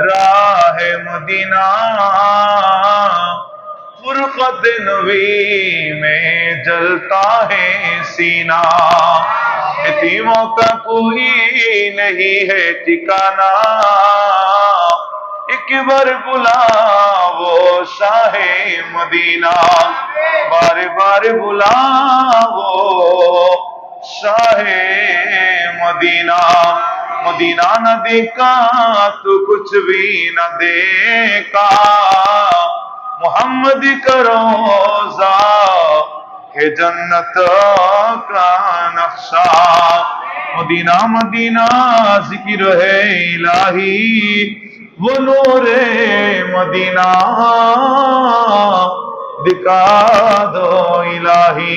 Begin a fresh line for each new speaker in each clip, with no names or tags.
راہ مدینہ، فرقت نوی میں جلتا ہے سینا یتیموں کا کوئی نہیں ہے ٹھکانا ایک بار بلا وہ شاہ مدینہ۔ بار بار بلا وہ شاہ مدینہ۔ Medina न देखा, तू कुछ भी न देखा। मोहम्मद करोजा है जन्नत का नक्शा। मदीना मदीना, ज़िक्र है इलाही, वो नूरे मदीना। दिखा दो इलाही।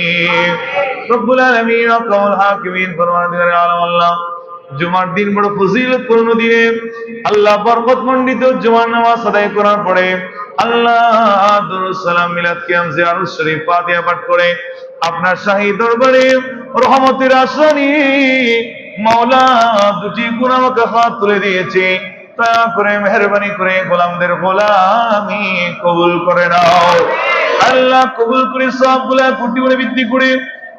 रब्बुल आलमीन कौल हाकिमीन फरमान दिगर आलम अल्लाह জুমার দিন বড় ফজিলত পূর্ণ দিনে আল্লাহ বরকত মণ্ডিত জুমার নামাজ আদায় করার পরে আল্লাহ সালাম মিলাদ কিয়াম জিয়ারুল শরীফ ফাতিহা পাঠ করে আপনার শাহী দরবারে রহমতের আসনি মাওলা দুটি গুনাহকে হাত তুলে দিয়েছে। দয়া করে, মেহরবানি করে গোলামদের গোলামি কবুল করে নাও। আল্লাহ কবুল করে সবগুলা কোটি করে বৃদ্ধি করে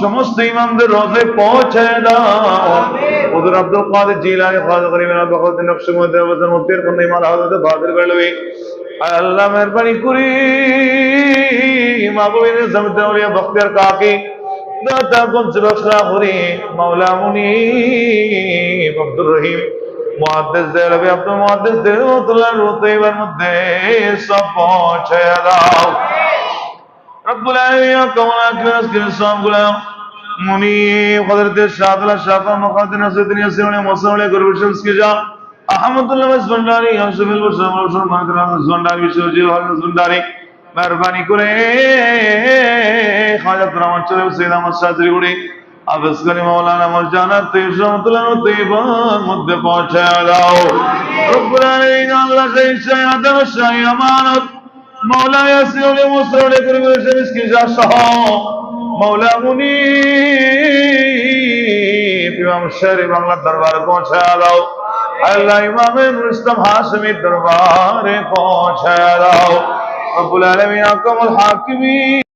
সমস্ত ইমামদের রোজে পৌঁছে দাও। হুজুর আব্দুল কাদের জিলানী খাজা কোন ইমাম হযরত বাদর আল্লাহ মেহরবানি করি। বখতিয়ার কাকি। দাদা গঞ্জ বখরা করি। মাওলা মুনি আব্দুর রহিম। মুহাদ্দিস দেলবি আব্দুল মুহাদ্দিস দেলওয়াতুল্লাহ রুতাইবার মধ্যে সব পৌঁছে দাও। রব্বুল আলামিন কিরাস কিরাস সবগুলা মুনি হযরত শাহদুল্লাহ শাফা মুকাদ্দিম নাসিরুদ্দিন ইয়াসির মুসাউলি গরুর শামস কি যা আহমদুল্লাহ মাসবান্ডারি হাসবিল মুসলিম রসুল মানকরাম মাসবান্ডারি বিশ্বজি হল মাসবান্ডারি মেহরবানি করে খাজা রহমান চলে সৈয়দ আহমদ শাহরি গুড়ি আবেস করি মাওলানা মরজানা তৈব রহমতুল্লাহ তৈবার মধ্যে পৌঁছে দাও। রব্বুল আলামিন, আল্লাহ সেই শাহ আদম আমানত মৌলা ইয়াসিউল মুসরুল করিম শমিস কি যা সহ মাওলা মুনি, ইমাম শের বাংলা দরবারে পৌঁছে দাও। আল্লাহ ইমামে মুস্তাম হাশমির দরবারে পৌঁছে দাও। রব্বুল আলামিন আকমুল হাকিমিন